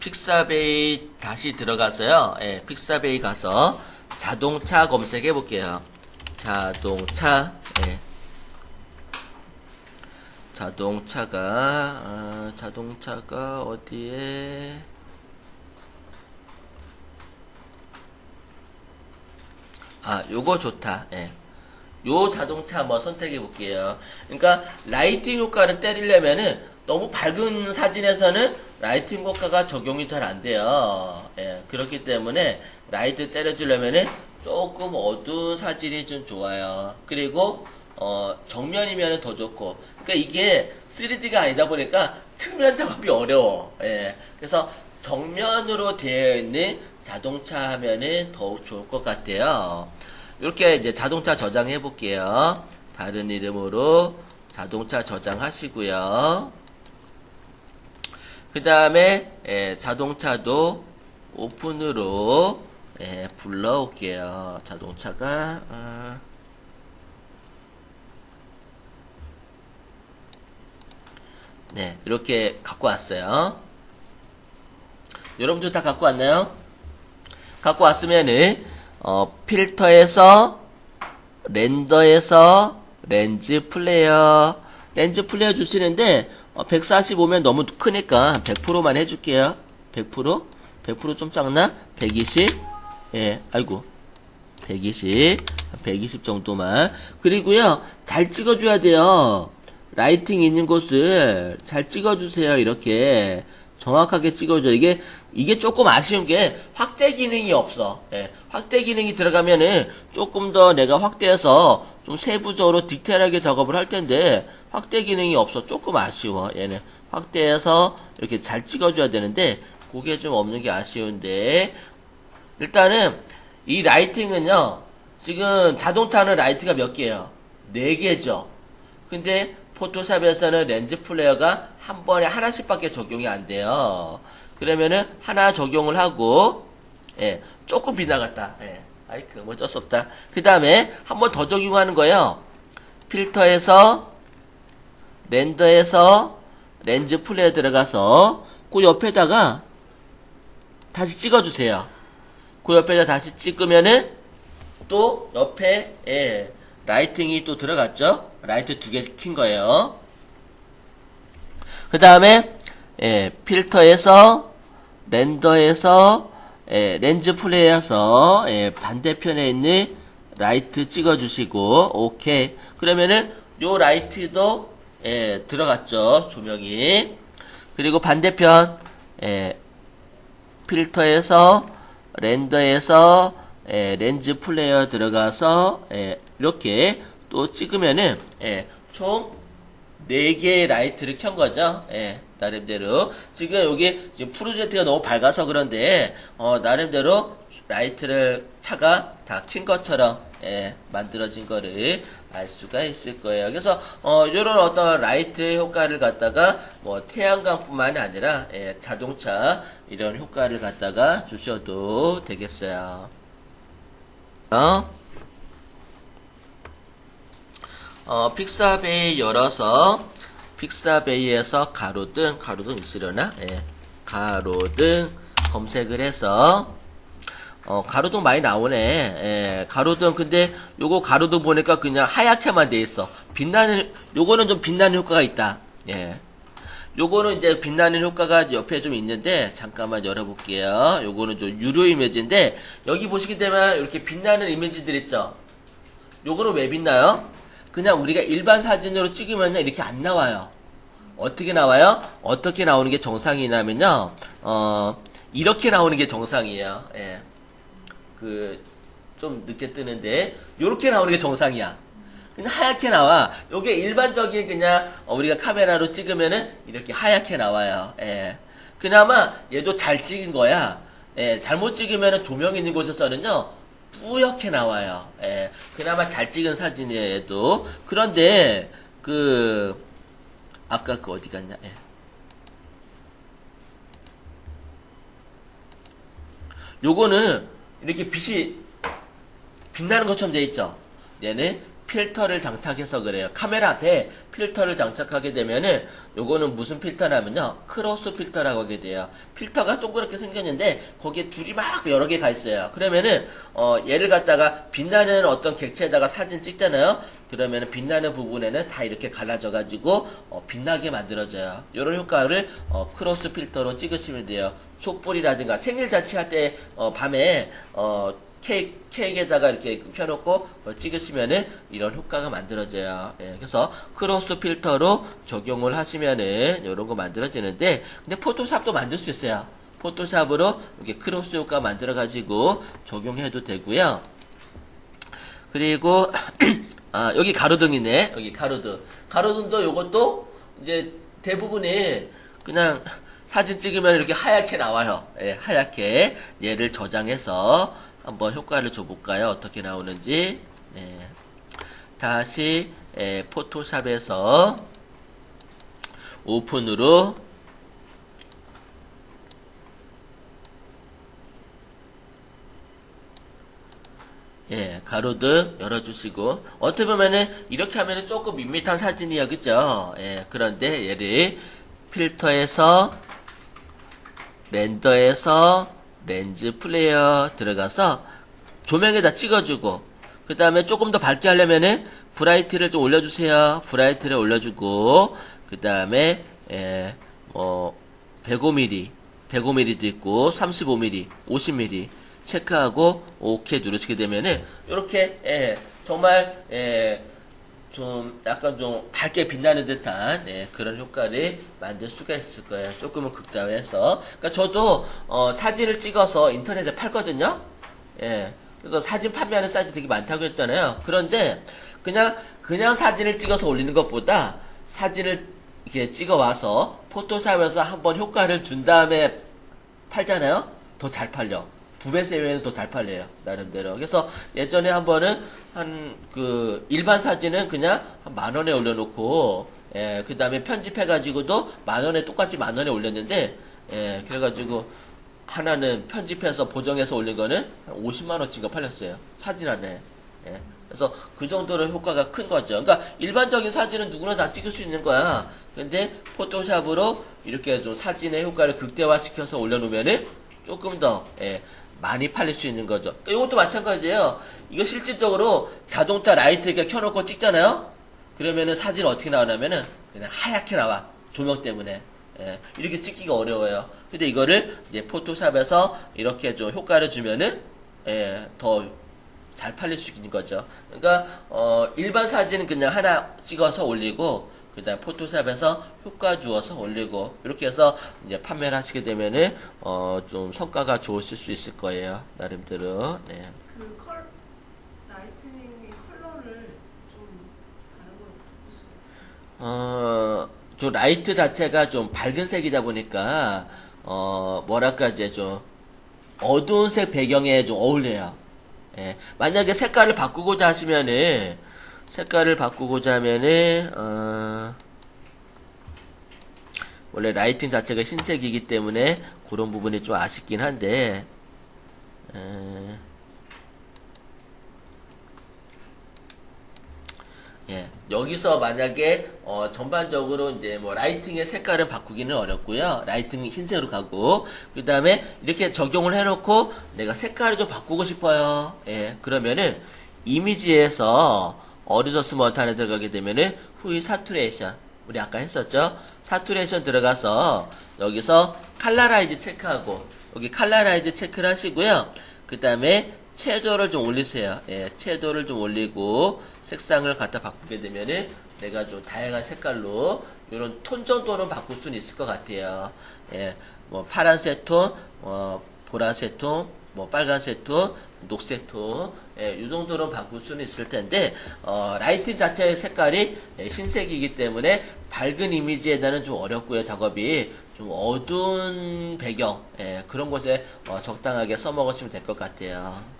픽사베이 다시 들어가서요. 예, 픽사베이 가서 자동차 검색해 볼게요. 자동차, 예. 자동차가, 아, 자동차가 어디에, 아, 요거 좋다. 예. 요 자동차 한번 선택해 볼게요. 그러니까 라이팅 효과를 때리려면은 너무 밝은 사진에서는 라이팅 효과가 적용이 잘 안 돼요. 예, 그렇기 때문에 라이트 때려주려면은 조금 어두운 사진이 좀 좋아요. 그리고 어, 정면이면 더 좋고. 그러니까 이게 3D가 아니다 보니까 측면 작업이 어려워. 예, 그래서 정면으로 되어 있는 자동차 하면은 더욱 좋을 것 같아요. 이렇게 이제 자동차 저장해 볼게요. 다른 이름으로 자동차 저장하시고요. 그 다음에 자동차도 오픈으로 예, 불러올게요. 자동차가 어, 네 이렇게 갖고 왔어요. 여러분들 다 갖고 왔나요? 갖고 왔으면은 어, 필터에서 렌더에서 렌즈 플레이어 렌즈 플레이어 주시는데 어, 145면 너무 크니까 100%만 해줄게요. 100% 100%좀 작나? 120 예, 아이고. 120 120 정도만. 그리고요 잘 찍어줘야 돼요. 라이팅 있는 곳을 잘 찍어주세요 이렇게. 정확하게 찍어줘. 이게, 이게 조금 아쉬운 게 확대 기능이 없어. 예, 확대 기능이 들어가면은 조금 더 내가 확대해서 좀 세부적으로 디테일하게 작업을 할 텐데 확대 기능이 없어. 조금 아쉬워. 얘는 확대해서 이렇게 잘 찍어줘야 되는데 그게 좀 없는 게 아쉬운데 일단은 이 라이팅은요 지금 자동차는 라이트가 몇 개예요? 네 개죠. 근데 포토샵에서는 렌즈 플레이어가 한 번에 하나씩 밖에 적용이 안 돼요. 그러면은 하나 적용을 하고 예, 조금 빗나갔다. 예. 아이 그 어쩔 수 없다. 그 다음에 한 번 더 적용하는 거예요. 필터에서 렌더에서 렌즈 플레이어 들어가서 그 옆에다가 다시 찍어주세요. 그 옆에다 다시 찍으면은 또 옆에 예, 라이팅이 또 들어갔죠. 라이트 두 개 킨 거예요. 그 다음에 예, 필터에서 렌더에서 예, 렌즈 플레이에서 예, 반대편에 있는 라이트 찍어주시고 오케이 그러면은 요 라이트도 예, 들어갔죠 조명이. 그리고 반대편 예, 필터에서 렌더에서 예, 렌즈 플레이어 들어가서 예, 이렇게 또 찍으면은 예, 총 4개의 라이트를 켠 거죠. 예, 나름대로. 지금 여기 지금 프로젝트가 너무 밝아서 그런데, 어, 나름대로 라이트를 차가 다 킨 것처럼, 예, 만들어진 거를 알 수가 있을 거예요. 그래서, 어, 요런 어떤 라이트 효과를 갖다가, 뭐, 태양광뿐만이 아니라, 예, 자동차, 이런 효과를 갖다가 주셔도 되겠어요. 어? 어, 픽사베이 열어서 픽사베이에서 가로등 가로등 있으려나? 예. 가로등 검색을 해서 어, 가로등 많이 나오네. 예, 가로등 근데 요거 가로등 보니까 그냥 하얗게만 돼 있어. 빛나는 요거는 좀 빛나는 효과가 있다. 예. 요거는 이제 빛나는 효과가 옆에 좀 있는데 잠깐만 열어 볼게요. 요거는 좀 유료 이미지인데 여기 보시게 되면 이렇게 빛나는 이미지들 있죠. 요거는 왜 빛나요? 그냥 우리가 일반 사진으로 찍으면 이렇게 안 나와요. 어떻게 나와요? 어떻게 나오는 게 정상이냐면요. 어, 이렇게 나오는 게 정상이에요. 예. 그, 좀 늦게 뜨는데, 요렇게 나오는 게 정상이야. 그냥 하얗게 나와. 요게 일반적인 그냥 어, 우리가 카메라로 찍으면은 이렇게 하얗게 나와요. 예. 그나마 얘도 잘 찍은 거야. 예, 잘못 찍으면은 조명 있는 곳에서는요, 뿌옇게 나와요. 예, 그나마 잘 찍은 사진이에도. 그런데, 그, 아까 그 어디 갔냐, 예. 요거는 이렇게 빛이 빛나는 것처럼 돼 있죠. 얘는 필터를 장착해서 그래요. 카메라 앞에 필터를 장착하게 되면은 요거는 무슨 필터냐면요. 크로스 필터라고 하게 돼요. 필터가 동그랗게 생겼는데 거기에 줄이 막 여러 개 가 있어요. 그러면은 어 얘를 갖다가 빛나는 어떤 객체에다가 사진 찍잖아요. 그러면은 빛나는 부분에는 다 이렇게 갈라져 가지고 어 빛나게 만들어져요. 요런 효과를 어 크로스 필터로 찍으시면 돼요. 촛불이라든가 생일 자체할 때 어 밤에 어 케이크, 케이크에다가 이렇게 펴놓고 어, 찍으시면은 이런 효과가 만들어져요. 예, 그래서 크로스 필터로 적용을 하시면은 이런 거 만들어지는데, 근데 포토샵도 만들 수 있어요. 포토샵으로 이렇게 크로스 효과 만들어가지고 적용해도 되고요. 그리고, 아, 여기 가로등이네. 여기 가로등. 가로등도 요것도 이제 대부분이 그냥 사진 찍으면 이렇게 하얗게 나와요. 예, 하얗게. 얘를 저장해서 한번 효과를 줘볼까요? 어떻게 나오는지. 네. 다시 예, 포토샵에서 오픈으로 예, 가로등 열어주시고 어떻게 보면은 이렇게 하면은 조금 밋밋한 사진이야, 그죠? 예, 그런데 얘를 필터에서 렌더에서 렌즈 플레이어 들어가서 조명에다 찍어주고 그 다음에 조금 더 밝게 하려면은 브라이트를 좀 올려주세요. 브라이트를 올려주고 그 다음에 예, 뭐 105mm, 105mm도 있고 35mm, 50mm 체크하고 오케이 누르시게 되면은 이렇게 예, 정말 예, 좀 약간 좀 밝게 빛나는 듯한 예, 그런 효과를 만들 수가 있을 거예요. 조금은 극다화해서. 그러니까 저도 어, 사진을 찍어서 인터넷에 팔거든요. 예. 그래서 사진 판매하는 사이트 되게 많다고 했잖아요. 그런데 그냥 그냥 사진을 찍어서 올리는 것보다 사진을 이렇게 찍어 와서 포토샵에서 한번 효과를 준 다음에 팔잖아요. 더 잘 팔려. 두 배, 세 배는 더 잘 팔려요. 나름대로. 그래서 예전에 한 번은 한 그 일반 사진은 그냥 한 만 원에 올려놓고 예, 그 다음에 편집해가지고도 만 원에 똑같이 만 원에 올렸는데 예, 그래가지고 하나는 편집해서 보정해서 올린 거는 한 50만 원치가 팔렸어요. 사진 안에. 예. 그래서 그 정도로 효과가 큰 거죠. 그러니까 일반적인 사진은 누구나 다 찍을 수 있는 거야. 근데 포토샵으로 이렇게 좀 사진의 효과를 극대화시켜서 올려놓으면은 조금 더 예, 많이 팔릴 수 있는 거죠. 이것도 마찬가지예요. 이거 실질적으로 자동차 라이트 이렇게 켜놓고 찍잖아요. 그러면은 사진 어떻게 나오냐면은 그냥 하얗게 나와 조명 때문에 예, 이렇게 찍기가 어려워요. 근데 이거를 이제 포토샵에서 이렇게 좀 효과를 주면은 예, 더 잘 팔릴 수 있는 거죠. 그러니까 어, 일반 사진은 그냥 하나 찍어서 올리고 그 다음 포토샵에서 효과 주어서 올리고 이렇게 해서 이제 판매를 하시게 되면은 어, 좀 성과가 좋으실 수 있을 거예요. 나름대로. 네. 그 컬, 라이트닝의 컬러를 좀 다른 걸로 바꿀 수가 있어요. 어, 좀 라이트 자체가 좀 밝은 색이다 보니까, 어, 뭐랄까, 이제 좀 어두운 색 배경에 좀 어울려요. 예. 만약에 색깔을 바꾸고자 하시면은, 색깔을 바꾸고자 하면은, 어, 원래 라이팅 자체가 흰색이기 때문에 그런 부분이 좀 아쉽긴 한데, 에, 예, 여기서 만약에 어, 전반적으로 이제 뭐 라이팅의 색깔을 바꾸기는 어렵고요. 라이팅 흰색으로 가고 그 다음에 이렇게 적용을 해놓고 내가 색깔을 좀 바꾸고 싶어요. 예, 그러면은 이미지에서 어리저스먼트 안에 들어가게 되면은 후이 사투레이션 우리 아까 했었죠. 사투레이션 들어가서 여기서 칼라라이즈 체크하고 여기 칼라라이즈 체크를 하시고요. 그 다음에 채도를 좀 올리세요. 예, 채도를 좀 올리고 색상을 갖다 바꾸게 되면은 내가 좀 다양한 색깔로 이런 톤 정도는 바꿀 수는 있을 것 같아요. 예, 뭐 파란색 톤, 어, 보라색 톤, 뭐 빨간색 톤, 녹색 톤, 예, 이 정도로 바꿀 수는 있을 텐데 어, 라이팅 자체의 색깔이 예, 흰색이기 때문에 밝은 이미지에다는 좀 어렵고요 작업이 좀 어두운 배경 예, 그런 곳에 어, 적당하게 써먹으시면 될 것 같아요.